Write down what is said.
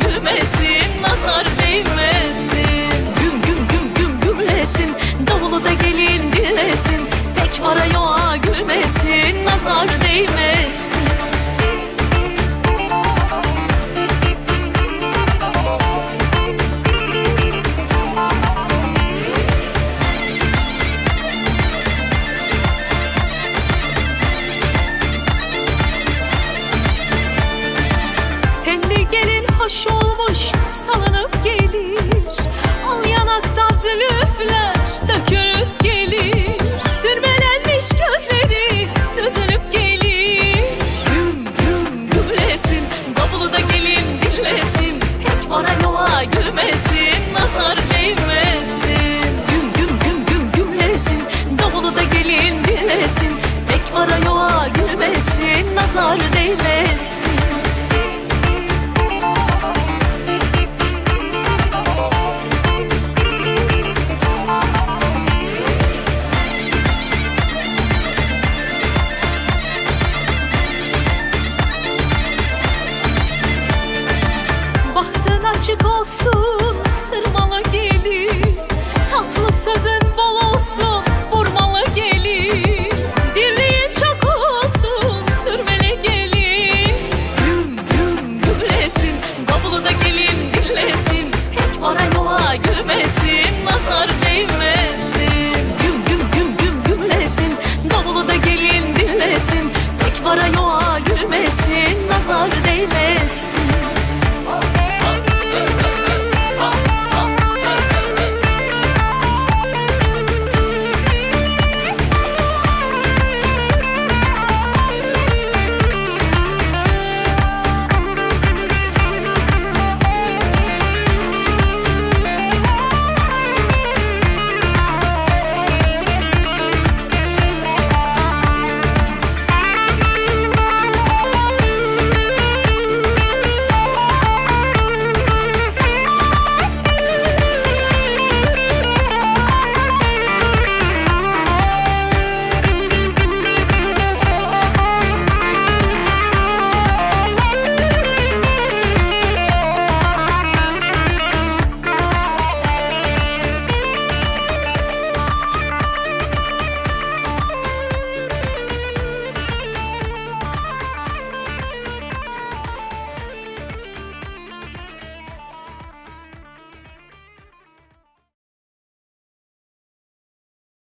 gülmesin nazar değmesin. açık olsun sırmalı gelin Tatlı sözün bol olsun vurmalı gelin Dirliğin çok olsun sürmeli gelin Güm güm gümlesin davulu da gelin dinlesin. Tek para yola gülmesin nazar değmesin. Güm güm güm güm gümlesin davulu da gelin dinlesin. Tek para yola gülmesin nazar değmesin